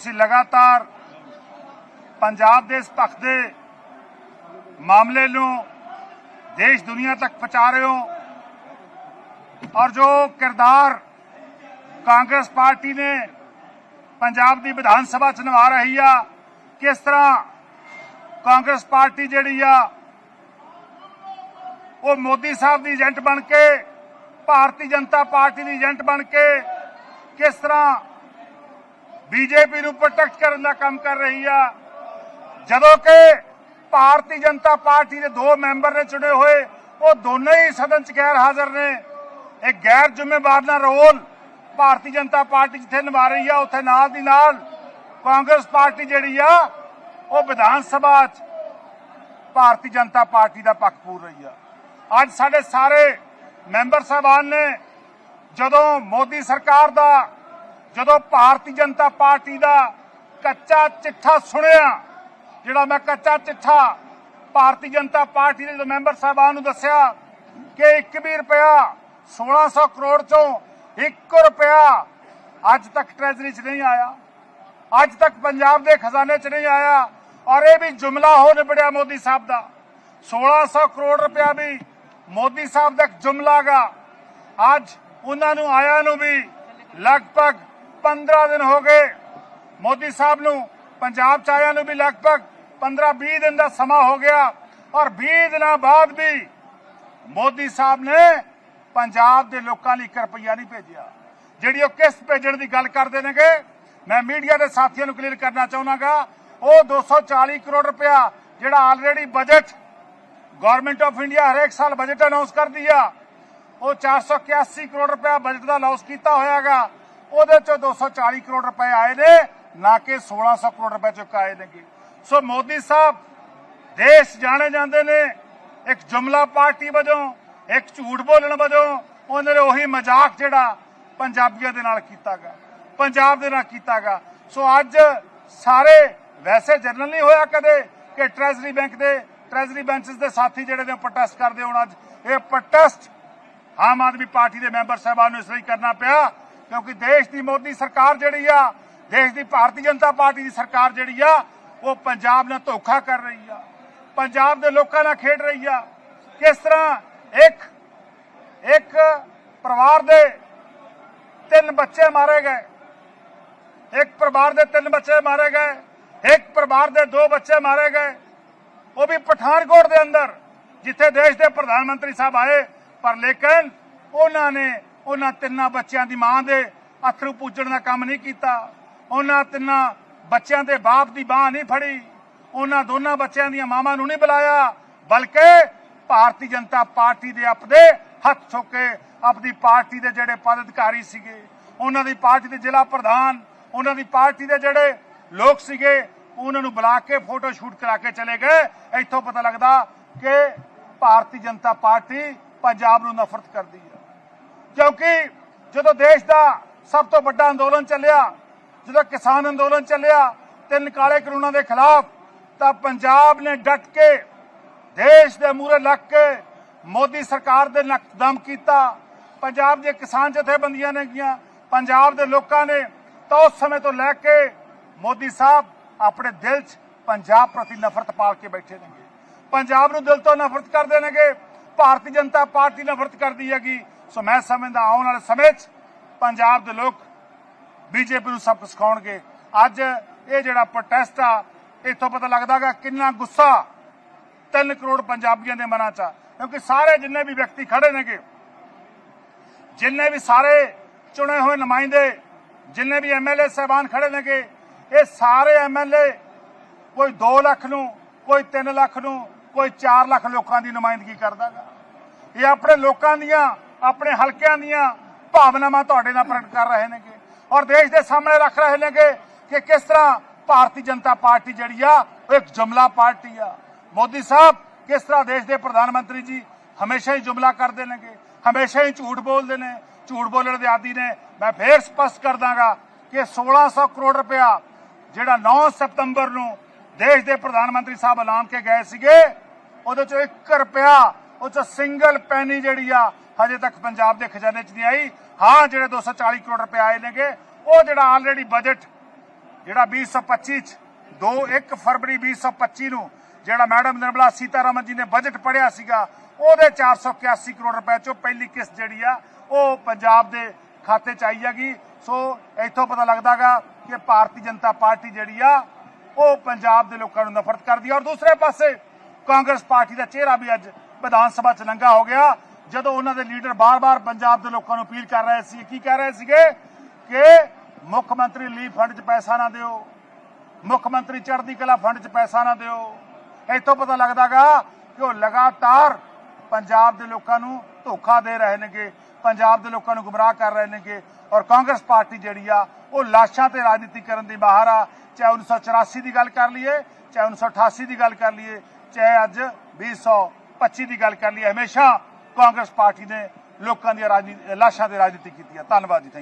ਤੁਸੀਂ ਲਗਾਤਾਰ ਪੰਜਾਬ ਦੇ ਇਸ ਪੱਖ ਦੇ ਮਾਮਲੇ ਨੂੰ ਦੇਸ਼ ਦੁਨੀਆ ਤੱਕ ਪਹੁੰਚਾ ਰਹੇ ਹੋ ਔਰ ਜੋ ਕਿਰਦਾਰ ਕਾਂਗਰਸ ਪਾਰਟੀ ਨੇ ਪੰਜਾਬ ਦੀ ਵਿਧਾਨ ਸਭਾ ਚ ਨਿਭਾ ਰਹੀ ਆ, ਕਿਸ ਤਰ੍ਹਾਂ ਕਾਂਗਰਸ ਪਾਰਟੀ ਜਿਹੜੀ ਆ, ਉਹ ਮੋਦੀ ਸਾਹਿਬ ਦੀ ਏਜੰਟ ਬਣ ਕੇ, ਭਾਰਤੀ ਜਨਤਾ ਪਾਰਟੀ ਦੀ ਏਜੰਟ ਬਣ ਕੇ ਕਿਸ ਤਰ੍ਹਾਂ ਬੀਜੇਪੀ ਨੂੰ ਪ੍ਰੋਟੈਕਟ ਕਰਨ ਦਾ ਕੰਮ ਕਰ ਰਹੀ ਆ। ਜਦੋਂ ਕਿ ਭਾਰਤੀ ਜਨਤਾ ਪਾਰਟੀ ਦੇ ਦੋ ਮੈਂਬਰ ਨੇ ਚੁਣੇ ਹੋਏ, ਉਹ ਦੋਨੇ ਹੀ ਸਦਨ 'ਚ ਗੈਰ ਹਾਜ਼ਰ ਨੇ। ਇੱਕ ਗੈਰ ਜ਼ਿੰਮੇਵਾਰ ਦਾ ਰੋਲ ਭਾਰਤੀ ਜਨਤਾ ਪਾਰਟੀ ਜਿੱਥੇ ਨਿਭਾ ਰਹੀ ਆ, ਉੱਥੇ ਨਾਲ ਦੀ ਨਾਲ ਕਾਂਗਰਸ ਪਾਰਟੀ ਜਿਹੜੀ ਆ, ਉਹ ਵਿਧਾਨ ਸਭਾ 'ਚ ਭਾਰਤੀ ਜਨਤਾ ਪਾਰਟੀ ਦਾ ਪੱਖ ਪੂਰ ਰਹੀ ਆ। ਅੱਜ ਸਾਡੇ ਸਾਰੇ ਮੈਂਬਰ ਸਾਹਿਬਾਨ ਨੇ ਜਦੋਂ ਮੋਦੀ ਸਰਕਾਰ ਦਾ ਜਦੋਂ ਭਾਰਤੀ ਜਨਤਾ ਪਾਰਟੀ ਦਾ ਕੱਚਾ ਚਿੱਠਾ ਸੁਣਿਆ, ਜਿਹੜਾ ਮੈਂ ਕੱਚਾ ਚਿੱਠਾ ਭਾਰਤੀ ਜਨਤਾ ਪਾਰਟੀ ਦੇ ਮੈਂਬਰ ਸਾਹਿਬਾਨ ਨੂੰ ਦੱਸਿਆ ਕਿ 1 ਵੀ ਰੁਪਇਆ 1600 ਕਰੋੜ ਚੋਂ 1 ਰੁਪਇਆ ਅੱਜ ਤੱਕ ਟ੍ਰੈਜ਼ਰੀ 'ਚ ਨਹੀਂ ਆਇਆ। ਅੱਜ ਤੱਕ ਪੰਜਾਬ ਦੇ ਖਜ਼ਾਨੇ 'ਚ ਨਹੀਂ ਆਇਆ ਔਰ ਇਹ ਵੀ ਜੁਮਲਾ ਹੋ ਨਿਬੜਿਆ ਮੋਦੀ ਸਾਹਿਬ ਦਾ। 1600 ਕਰੋੜ ਰੁਪਇਆ ਵੀ ਮੋਦੀ ਸਾਹਿਬ ਦਾ ਇੱਕ ਜੁਮਲਾ ਗਾ। ਅੱਜ ਉਹਨਾਂ ਨੂੰ ਆਇਆ ਨੂੰ ਵੀ ਲਗਭਗ 15 ਦਿਨ ਹੋ ਗਏ ਮੋਦੀ ਸਾਹਿਬ ਨੂੰ, ਪੰਜਾਬ ਚ ਆਇਆ ਨੂੰ ਵੀ ਲਗਭਗ 15-20 ਦਿਨ ਦਾ ਸਮਾਂ ਹੋ ਗਿਆ ਔਰ 20 ਦਿਨਾਂ ਬਾਅਦ ਵੀ ਮੋਦੀ ਸਾਹਿਬ ਨੇ ਪੰਜਾਬ ਦੇ ਲੋਕਾਂ ਲਈ ਇੱਕ ਰੁਪਈਆ ਨਹੀਂ ਭੇਜਿਆ। ਜਿਹੜੀ ਉਹ ਕਿਸ਼ਤ ਭੇਜਣ ਦੀ ਗੱਲ ਕਰਦੇ ਨੇਗੇ, ਮੈਂ ਮੀਡੀਆ ਦੇ ਸਾਥੀਆਂ ਨੂੰ ਕਲੀਅਰ ਕਰਨਾ ਚਾਹੁੰਦਾਗਾ ਉਹ 240 ਕਰੋੜ ਰੁਪਇਆ ਜਿਹੜਾ already budget government of India ਹਰੇਕ ਸਾਲ ਬਜਟ ਅਨਾਉਂਸ ਕਰਦੀ ਆ, ਉਹ 481 ਕਰੋੜ ਰੁਪਇਆ ਬਜਟ ਦਾ ਲਾਸ ਕੀਤਾ ਹੋਇਆਗਾ। ਉਹਦੇ ਚੋਂ 240 ਕਰੋੜ ਰੁਪਏ ਆਏ ਨੇ, ਨਾ ਕਿ 1600 ਕਰੋੜ ਰੁਪਏ ਚੁੱਕ ਆਏ ਨੇਗੇ। ਸੋ ਮੋਦੀ ਸਾਹਿਬ, ਦੇਸ਼ ਜਾਣੇ ਜਾਂਦੇ ਨੇ, ਇੱਕ ਜੁਮਲਾ ਪਾਰਟੀ ਵਜੋਂ, ਇੱਕ ਝੂਠ ਬੋਲਣ ਵਜੋਂ, ਉਹਨਾਂ ਨੇ ਉਹੀ ਮਜ਼ਾਕ ਜਿਹੜਾ ਪੰਜਾਬੀਆਂ ਦੇ ਨਾਲ ਕੀਤਾਗਾ ਪੰਜਾਬ ਦੇ ਨਾਲ ਕੀਤਾਗਾ ਸੋ ਅੱਜ ਸਾਰੇ, ਵੈਸੇ ਜਨਰਲ ਨਹੀਂ ਹੋਇਆ ਕਦੇ ਕਿ ਟ੍ਰੈਜਰੀ ਬੈਂਕ ਦੇ ਟ੍ਰੈਜਰੀ ਬੈਂਚਸ ਦੇ ਸਾਥੀ ਜਿਹੜੇ ਨੇ ਪ੍ਰੋਟੈਸਟ ਕਰਦੇ ਹੁਣ ਅੱਜ। ਇਹ ਪ੍ਰੋਟੈਸਟ ਆਮ ਆਦਮੀ ਪਾਰਟੀ ਦੇ ਮੈਂਬਰ ਸਾਹਿਬਾਨ ਨੂੰ ਇਸ ਲਈ ਕਰਨਾ ਪਿਆ ਕਿਉਂਕਿ ਦੇਸ਼ ਦੀ ਮੋਦੀ ਸਰਕਾਰ ਜਿਹੜੀ ਆ, ਦੇਸ਼ ਦੀ ਭਾਰਤੀ ਜਨਤਾ ਪਾਰਟੀ ਦੀ ਸਰਕਾਰ ਜਿਹੜੀ ਆ, ਉਹ ਪੰਜਾਬ ਨਾਲ ਧੋਖਾ ਕਰ ਰਹੀ ਆ। ਪੰਜਾਬ ਦੇ ਲੋਕਾਂ ਨਾਲ ਖੇਡ ਰਹੀ ਆ। ਕਿਸ ਤਰ੍ਹਾਂ ਇੱਕ ਇੱਕ ਪਰਿਵਾਰ ਦੇ ਤਿੰਨ ਬੱਚੇ ਮਾਰੇ ਗਏ। ਇੱਕ ਪਰਿਵਾਰ ਦੇ ਤਿੰਨ ਬੱਚੇ ਮਾਰੇ ਗਏ। ਇੱਕ ਪਰਿਵਾਰ ਦੇ ਦੋ ਬੱਚੇ ਮਾਰੇ ਗਏ। ਉਹ ਵੀ ਪਠਾਨਕੋਟ ਦੇ ਅੰਦਰ, ਜਿੱਥੇ ਦੇਸ਼ ਦੇ ਪ੍ਰਧਾਨ ਮੰਤਰੀ ਸਾਹਿਬ ਆਏ, ਪਰ ਲੇਕਿਨ ਉਹਨਾਂ ਨੇ ਉਹਨਾਂ ਤਿੰਨਾਂ ਬੱਚਿਆਂ ਦੀ ਮਾਂ ਦੇ ਅਥਰੂ ਪੂਜਣ ਦਾ ਕੰਮ ਨਹੀਂ ਕੀਤਾ। ਉਹਨਾਂ ਤਿੰਨਾਂ ਬੱਚਿਆਂ ਦੇ ਬਾਪ ਦੀ ਬਾਹ ਨਹੀਂ ਫੜੀ। ਉਹਨਾਂ ਦੋਨਾਂ ਬੱਚਿਆਂ ਦੀਆਂ ਮਾਵਾਂ ਨੂੰ ਨਹੀਂ ਬੁਲਾਇਆ, ਬਲਕਿ ਭਾਰਤੀ ਜਨਤਾ ਪਾਰਟੀ ਦੇ ਆਪਦੇ ਹੱਥ ਚੁੱਕੇ ਆਪਣੀ ਪਾਰਟੀ ਦੇ ਜਿਹੜੇ ਪਦ ਅਧਿਕਾਰੀ ਸੀਗੇ, ਉਹਨਾਂ ਦੀ ਪਾਰਟੀ ਦੇ ਜ਼ਿਲ੍ਹਾ ਪ੍ਰਧਾਨ, ਉਹਨਾਂ ਦੀ ਪਾਰਟੀ ਦੇ ਜਿਹੜੇ ਲੋਕ ਸੀਗੇ, ਉਹਨਾਂ ਨੂੰ ਬੁਲਾ ਕੇ ਫੋਟੋ ਸ਼ੂਟ ਕਰਾ ਕੇ ਚਲੇ ਗਏ। ਇੱਥੋਂ ਪਤਾ ਲੱਗਦਾ ਕਿ ਭਾਰਤੀ ਜਨਤਾ ਪਾਰਟੀ ਪੰਜਾਬ ਨੂੰ ਨਫ਼ਰਤ ਕਰਦੀ ਹੈ। ਕਿਉਂਕਿ ਜਦੋਂ ਦੇਸ਼ ਦਾ ਸਭ ਤੋਂ ਵੱਡਾ ਅੰਦੋਲਨ ਚੱਲਿਆ, ਜਦੋਂ ਕਿਸਾਨ ਅੰਦੋਲਨ ਚੱਲਿਆ ਤਿੰਨ ਕਾਲੇ ਕਾਨੂੰਨਾਂ ਦੇ ਖਿਲਾਫ, ਤਾਂ ਪੰਜਾਬ ਨੇ ਡਟ ਕੇ ਦੇਸ਼ ਦੇ ਮੂਹਰੇ ਲੱਗ ਕੇ ਮੋਦੀ ਸਰਕਾਰ ਦੇ ਨੱਕ ਦਮ ਕੀਤਾ। ਪੰਜਾਬ ਦੇ ਕਿਸਾਨ ਜਥੇਬੰਦੀਆਂ ਨੇ ਗੀਆਂ, ਪੰਜਾਬ ਦੇ ਲੋਕਾਂ ਨੇ ਤਾਂ ਉਸ ਸਮੇਂ ਤੋਂ ਲੈ ਕੇ ਮੋਦੀ ਸਾਹਿਬ ਆਪਣੇ ਦਿਲ 'ਚ ਪੰਜਾਬ ਪ੍ਰਤੀ ਨਫ਼ਰਤ ਪਾਲ ਕੇ ਬੈਠੇ ਨੇਗੇ। ਪੰਜਾਬ ਨੂੰ ਦਿਲ ਤੋਂ ਨਫ਼ਰਤ ਕਰਦੇ ਨੇਗੇ। ਭਾਰਤੀ ਜਨਤਾ ਪਾਰਟੀ ਨਫ਼ਰਤ ਕਰਦੀ ਹੈਗੀ। ਸੋ ਮੈਂ ਸਮਝਦਾ ਆਉਣ ਵਾਲੇ ਸਮੇਂ 'ਚ ਪੰਜਾਬ ਦੇ ਲੋਕ ਬੀਜੇਪੀ ਨੂੰ ਸਬਕ ਸਿਖਾਉਣਗੇ। ਅੱਜ ਇਹ ਜਿਹੜਾ ਪ੍ਰੋਟੈਸਟ ਆ, ਇੱਥੋਂ ਪਤਾ ਲੱਗਦਾਗਾ ਕਿੰਨਾ ਗੁੱਸਾ 3 ਕਰੋੜ ਪੰਜਾਬੀਆਂ ਦੇ ਮਨਾਂ 'ਚ ਆ। ਕਿਉਂਕਿ ਸਾਰੇ ਜਿੰਨੇ ਵੀ ਵਿਅਕਤੀ ਖੜੇ ਨੇਗੇ, ਜਿੰਨੇ ਵੀ ਸਾਰੇ ਚੁਣੇ ਹੋਏ ਨੁਮਾਇੰਦੇ, ਜਿੰਨੇ ਵੀ ਐਮਐਲਏ ਸਹਿਬਾਨ ਖੜੇ ਨੇਗੇ, ਇਹ ਸਾਰੇ ਐਮਐਲਏ ਕੋਈ 2 ਲੱਖ ਨੂੰ, ਕੋਈ 3 ਲੱਖ ਨੂੰ ਕੋਈ 4 ਲੱਖ ਲੋਕਾਂ ਦੀ ਨੁਮਾਇੰਦਗੀ ਕਰਦਾਗਾ। ਇਹ ਆਪਣੇ ਲੋਕਾਂ ਦੀਆਂ, ਆਪਣੇ ਹਲਕਿਆਂ ਦੀਆਂ ਭਾਵਨਾਵਾਂ ਤੁਹਾਡੇ ਨਾਲ ਪ੍ਰਗਟ ਕਰ ਰਹੇ ਨੇਗੇ। ਔਰ ਦੇਸ਼ ਦੇ ਸਾਹਮਣੇ ਰੱਖ ਰਹੇ ਨੇਗੇ ਕਿ ਕਿਸ ਤਰ੍ਹਾਂ ਭਾਰਤੀ ਜਨਤਾ ਪਾਰਟੀ ਜਿਹੜੀ ਆ, ਉਹ ਇੱਕ ਜੁਮਲਾ ਪਾਰਟੀ ਆ। ਮੋਦੀ ਸਾਹਿਬ, ਕਿਸ ਤਰ੍ਹਾਂ ਦੇਸ਼ ਦੇ ਪ੍ਰਧਾਨ ਮੰਤਰੀ ਜੀ ਹਮੇਸ਼ਾ ਹੀ ਜੁਮਲਾ ਕਰਦੇ ਨੇਗੇ, ਹਮੇਸ਼ਾ ਹੀ ਝੂਠ ਬੋਲਦੇ ਨੇ, ਝੂਠ ਬੋਲਣ ਦੇ ਆਦੀ ਨੇ। ਮੈਂ ਫੇਰ ਸਪਸ਼ਟ ਕਰ ਦਾਂਗਾ ਕਿ 1600 ਕਰੋੜ ਰੁਪਇਆ ਜਿਹੜਾ 9 ਸਤੰਬਰ ਨੂੰ ਦੇਸ਼ ਦੇ ਪ੍ਰਧਾਨ ਮੰਤਰੀ ਸਾਹਿਬ ਐਲਾਨ ਕੇ ਗਏ ਸੀਗੇ ਉਹਦੇ ਚੋਂ 1 ਰੁਪਇਆ ਉਹ ਚ ਸਿੰਗਲ ਪੈਨੀ ਜਿਹੜੀ ਆ, ਹਜੇ ਤੱਕ ਪੰਜਾਬ ਦੇ ਖਜ਼ਾਨੇ 'ਚ ਨਹੀਂ ਆਈ। ਹਾਂ, ਜਿਹੜੇ 240 ਕਰੋੜ ਰੁਪਏ ਆਏ ਨੇਗੇ, ਉਹ ਜਿਹੜਾ ਆਲਰੇਡੀ ਬਜਟ ਜਿਹੜਾ 2025 ਚ 2 1 ਫਰਵਰੀ 2025 ਨੂੰ ਜਿਹੜਾ ਮੈਡਮ ਨਿਰਮਲਾ ਸੀਤਾਰਮਨ ਜੀ ਨੇ ਬਜਟ ਪੜਿਆ ਸੀਗਾ, ਉਹਦੇ 481 ਕਰੋੜ ਰੁਪਏ ਚੋਂ ਪਹਿਲੀ ਕਿਸ਼ਤ ਜਿਹੜੀ ਆ, ਉਹ ਪੰਜਾਬ ਦੇ ਖਾਤੇ ਚ ਆਈ ਹੈਗੀ। ਸੋ, ਇੱਥੋਂ ਪਤਾ ਲੱਗਦਾਗਾ ਕਿ ਭਾਰਤੀ ਜਨਤਾ ਪਾਰਟੀ ਜਿਹੜੀ ਆ, ਉਹ ਪੰਜਾਬ ਦੇ ਲੋਕਾਂ ਨੂੰ ਨਫ਼ਰਤ ਕਰਦੀ ਆ। ਔਰ ਦੂਸਰੇ ਪਾਸੇ ਕਾਂਗਰਸ ਪਾਰਟੀ ਦਾ ਚਿਹਰਾ ਵੀ ਅੱਜ ਵਿਧਾਨ ਸਭਾ ਚ ਲੰਗਾ ਹੋ ਗਿਆ। ਜਦੋਂ ਉਹਨਾਂ ਦੇ ਲੀਡਰ ਬਾਰ-ਬਾਰ ਪੰਜਾਬ ਦੇ ਲੋਕਾਂ ਨੂੰ ਅਪੀਲ ਕਰ ਰਹੇ ਸੀ, ਕੀ ਕਹਿ ਰਹੇ ਸੀਗੇ? ਕਿ ਮੁੱਖ ਮੰਤਰੀ ਰਿਲੀਫ ਫੰਡ 'ਚ ਪੈਸਾ ਨਾ ਦਿਓ। ਮੁੱਖ ਮੰਤਰੀ ਚੜ੍ਹਦੀ ਕਲਾ ਫੰਡ 'ਚ ਪੈਸਾ ਨਾ ਦਿਓ। ਇੱਥੋਂ ਪਤਾ ਲੱਗਦਾਗਾ ਕਿ ਉਹ ਲਗਾਤਾਰ ਪੰਜਾਬ ਦੇ ਲੋਕਾਂ ਨੂੰ ਧੋਖਾ ਦੇ ਰਹੇ ਨੇਗੇ, ਪੰਜਾਬ ਦੇ ਲੋਕਾਂ ਨੂੰ ਗੁੰਮਰਾਹ ਕਰ ਰਹੇ ਨੇਗੇ ਔਰ ਕਾਂਗਰਸ ਪਾਰਟੀ ਜਿਹੜੀ ਆ, ਉਹ ਲਾਸ਼ਾਂ ਤੇ ਰਾਜਨੀਤੀ ਕਰਨ ਦੀ ਬਾਹਰ ਆ। ਚਾਹੇ 1984 ਦੀ ਗੱਲ ਕਰ ਲਈਏ, ਚਾਹੇ 1988 ਦੀ ਗੱਲ ਕਰ ਲਈਏ ਚਾਹੇ ਅੱਜ 2025 ਦੀ ਗੱਲ ਕਰ ਲਈਏ। ਹਮੇਸ਼ਾ ਕਾਂਗਰਸ ਪਾਰਟੀ ਨੇ ਲੋਕਾਂ ਦੀਆਂ ਰਾਜਨੀਤੀ ਲਾਸ਼ਾਂ ਤੇ ਰਾਜਨੀਤੀ ਕੀਤੀ ਹੈ ਧੰਨਵਾਦ ਜੀ ਥੈਂਕ